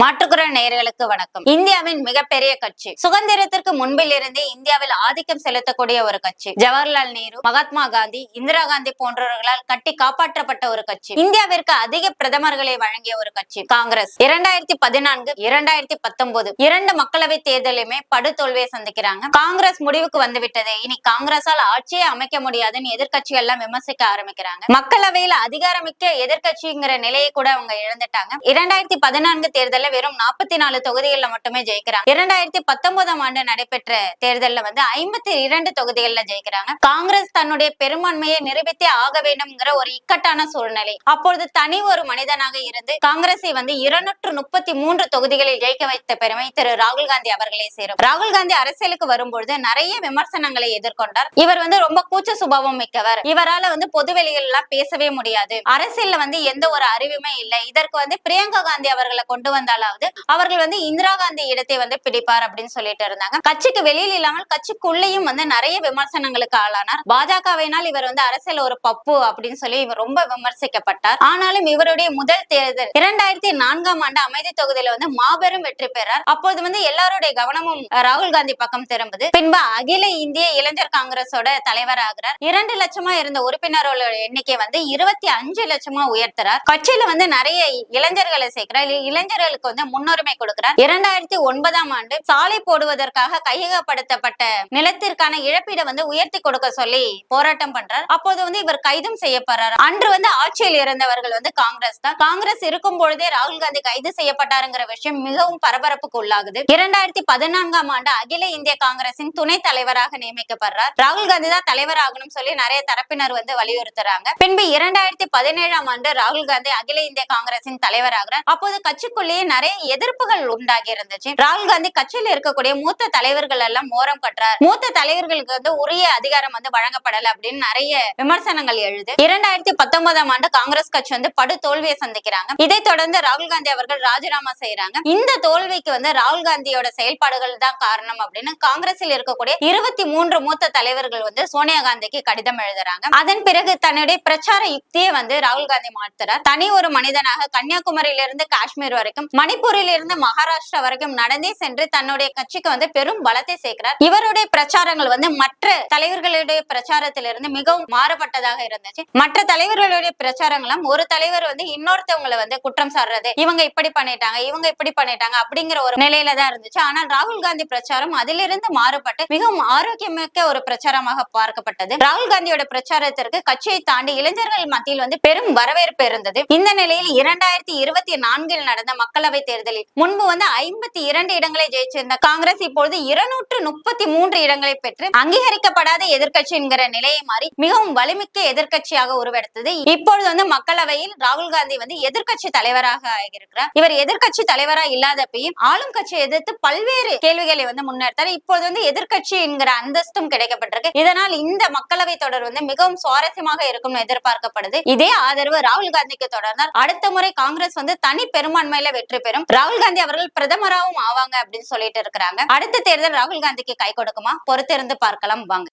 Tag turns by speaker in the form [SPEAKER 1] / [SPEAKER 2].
[SPEAKER 1] மாற்றுக்குரல் நேயர்களுக்கு வணக்கம். இந்தியாவின் மிகப்பெரிய கட்சி. சுதந்திரத்திற்கு முன்பில் இருந்தே இந்தியாவில் ஆதிக்கம் செலுத்தக்கூடிய ஒரு கட்சி. ஜவஹர்லால் நேரு மகாத்மா காந்தி இந்திரா காந்தி போன்றவர்களால் கட்டி காப்பாற்றப்பட்ட ஒரு கட்சி. இந்தியாவிற்கு அதிக பிரதமர்களை வழங்கிய ஒரு கட்சி. காங்கிரஸ். இரண்டாயிரத்தி பதினான்கு இரண்டாயிரத்தி பத்தொன்பது இரண்டு மக்களவை தேர்தலுமே படுதோல்வியை சந்திக்கிறாங்க. காங்கிரஸ் முடிவுக்கு வந்துவிட்டது. இனி காங்கிரஸால் ஆட்சியை அமைக்க முடியாதுன்னு எதிர்க்கட்சிகள் எல்லாம் விமர்சிக்க ஆரம்பிக்கிறாங்க. மக்களவையில் அதிகாரமிக்க எதிர்க்கட்சிங்கிற நிலையை கூட அவங்க இழந்துட்டாங்க. இரண்டாயிரத்தி பதினான்கு தேர்தலில் வெறும் நாற்பத்தி நாலு தொகுதிகள்ல மட்டுமே ஜெயிக்கிறாங்க. இரண்டாயிரத்தி பத்தொன்பதாம் ஆண்டு நடைபெற்ற தேர்தலில் வந்து ஐம்பத்தி இரண்டு தொகுதிகள்ல ஜெயிக்கிறாங்க. காங்கிரஸ் தன்னுடைய பெரும்பான்மையை நிரூபித்தே ஆக வேண்டும்ங்கிற ஒரு இக்கட்டான சூழ்நிலை. அப்பொழுது தனி ஒரு மனிதனாக இருந்து காங்கிரஸை வந்து இருநூற்று முப்பத்தி மூன்று தொகுதிகளில் ஜெயிக்க வைத்த பெருமை திரு ராகுல் காந்தி அவர்களே சேரும். ராகுல் காந்தி அரசியலுக்கு வரும்பொழுது நிறைய விமர்சனங்களை எதிர்கொண்டார். இவர் வந்து ரொம்ப கூச்ச சுபாவம் மிக்கவர். இவரால வந்து பொதுவெளிகள் எல்லாம் பேசவே முடியாது. அரசியல்ல வந்து எந்த ஒரு அறிவுமே இல்லை. இதற்கு வந்து பிரியங்கா காந்தி அவர்களை கொண்டு வந்த வந்தாலாவது அவர்கள் வந்து இந்திரா காந்தி இடத்தை வந்து பிடிப்பார் அப்படின்னு சொல்லிட்டு இருந்தாங்க. கட்சிக்கு வெளியில் இல்லாமல் கட்சிக்குள்ளேயும் வந்து நிறைய விமர்சனங்களுக்கு ஆளானார். பாஜகவினால் இவர் வந்து அரசியல் ஒரு பப்பு அப்படின்னு சொல்லி இவர் ரொம்ப விமர்சிக்கப்பட்டார். ஆனாலும் இவருடைய முதல் தேர்தல் இரண்டாயிரத்தி நான்காம் ஆண்டு அமைதி தொகுதியில வந்து மாபெரும் வெற்றி பெறார். அப்போது வந்து எல்லாருடைய கவனமும் ராகுல் காந்தி பக்கம் திரும்புது. பின்பு அகில இந்திய இளைஞர் காங்கிரஸோட தலைவர் ஆகிறார் இரண்டு லட்சமா இருந்த உறுப்பினர்களோட எண்ணிக்கை வந்து இருபத்தி அஞ்சு லட்சமா உயர்த்துறார். கட்சியில வந்து நிறைய இளைஞர்களை சேர்க்கிறார். இளைஞர்களுக்கு இளைஞர்களுக்கு வந்து முன்னுரிமை கொடுக்கிறார். இரண்டாயிரத்தி ஒன்பதாம் ஆண்டு சாலை போடுவதற்காக கையகப்படுத்தப்பட்ட நிலத்திற்கான இழப்பீடை வந்து உயர்த்தி கொடுக்க சொல்லி போராட்டம் பண்றார். அப்போது வந்து இவர் கைதும் செய்யப்படுறார். அன்று வந்து ஆட்சியில் இருந்தவர்கள் வந்து காங்கிரஸ் தான். காங்கிரஸ் இருக்கும் பொழுதே ராகுல் காந்தி கைது செய்யப்பட்டாருங்கிற விஷயம் மிகவும் பரபரப்புக்கு உள்ளாகுது. இரண்டாயிரத்தி பதினான்காம் ஆண்டு அகில இந்திய காங்கிரசின் துணை தலைவராக நியமிக்கப்படுறார். ராகுல் காந்தி தான் தலைவர் ஆகணும் சொல்லி நிறைய தரப்பினர் வந்து வலியுறுத்துறாங்க. பின்பு இரண்டாயிரத்தி பதினேழாம் ஆண்டு ராகுல் காந்தி அகில இந்திய காங்கிரசின் தலைவராகிறார். அப்போது கட்சிக்குள்ளேயே நிறைய எதிர்ப்புகள் உண்டாகி இருந்துச்சு ராகுல் காந்தி கட்சியில் இருக்கக்கூடிய மூத்த தலைவர்கள் எல்லாம் மோரம் கட்டுறார். மூத்த தலைவர்களுக்கு வந்து உரிய அதிகாரம் வந்து வழங்கப்படல அப்படின்னு நிறைய விமர்சனங்கள் எழுது. இரண்டாயிரத்தி பத்தொன்பதாம் ஆண்டு காங்கிரஸ் கட்சி வந்து படு தோல்வியை சந்திக்கிறாங்க. இதை தொடர்ந்து ராகுல் காந்தி அவர்கள் ராஜினாமா செய்யறாங்க இந்த தோல்விக்கு வந்து ராகுல் காந்தியோட செயல்பாடுகள் தான் காரணம் அப்படின்னு காங்கிரஸில் இருக்கக்கூடிய இருபத்தி மூன்று மூத்த தலைவர்கள் வந்து சோனியா காந்திக்கு கடிதம் எழுதுறாங்க. அதன் பிறகு தன்னுடைய பிரச்சார யுக்தியை வந்து ராகுல் காந்தி மாற்றுறார். தனி ஒரு மனிதனாக கன்னியாகுமரியிலிருந்து காஷ்மீர் வரைக்கும் மணிப்பூரில் இருந்து மகாராஷ்டிரா வரைக்கும் நடந்தே சென்று தன்னுடைய கட்சிக்கு வந்து பெரும் பலத்தை சேர்க்கிறார். இவருடைய பிரச்சாரங்கள் வந்து மற்ற தலைவர்களுடைய பிரச்சாரத்திலிருந்து மிகவும் மாறுபட்டதாக இருந்துச்சு. மற்ற தலைவர்களுடைய பிரச்சாரங்களும் ஒரு தலைவர் வந்து இன்னொருத்தவங்களை வந்து குற்றம் சாடுறது இவங்க இப்படி பண்ணிட்டாங்க இவங்க இப்படி பண்ணிட்டாங்க அப்படிங்கிற ஒரு நிலையில தான் இருந்துச்சு. ஆனால் ராகுல் காந்தி பிரச்சாரம் அதிலிருந்து மாறுபட்டு மிகவும் ஆரோக்கியமிக்க ஒரு பிரச்சாரமாக பார்க்கப்பட்டது. ராகுல் காந்தியோட பிரச்சாரத்திற்கு கட்சியை தாண்டி இளைஞர்கள் மத்தியில் வந்து பெரும் வரவேற்பு இருந்தது. இந்த நிலையில் இரண்டாயிரத்தி இருபத்தி நான்கில் நடந்த மக்களவை மக்களவை தேர்தலில். முன்பு வந்து ஐம்பத்தி இரண்டு இடங்களை ஜெயிச்சிருந்த காங்கிரஸ் இப்பொழுது இருநூற்று முப்பத்தி மூன்று இடங்களை பெற்று அங்கீகரிக்கப்படாத எதிர்கட்சி என்கிற நிலையை மாறி மிகவும் வலிமிக்க எதிர்கட்சியாக உருவெடுத்தது. இப்பொழுது வந்து மக்களவையில் ராகுல் காந்தி வந்து எதிர்கட்சி தலைவராக ஆகியிருக்கிறார். இவர் எதிர்கட்சி தலைவரா இல்லாதப்பையும் ஆளும் கட்சியை எதிர்த்து பல்வேறு கேள்விகளை வந்து முன்னெடுத்தார். இப்பொழுது வந்து எதிர்கட்சி என்கிற அந்தஸ்தும் கிடைக்கப்பட்டிருக்கு. இதனால் இந்த மக்களவை தொடர் வந்து மிகவும் சுவாரஸ்யமாக இருக்கும் எதிர்பார்க்கப்படுது. இதே ஆதரவு ராகுல் காந்திக்கு தொடர்ந்தால் அடுத்த முறை காங்கிரஸ் வந்து தனி பெரும்பான்மையில வெற்றி பெரும் ராகுல் காந்தி அவர்கள் பிரதமராகவும் ஆவாங்க அப்படின்னு சொல்லிட்டு இருக்கிறாங்க. அடுத்த தேர்தல் ராகுல் காந்திக்கு கை கொடுக்குமா? பொறுத்திருந்து பார்க்கலாம். வாங்க.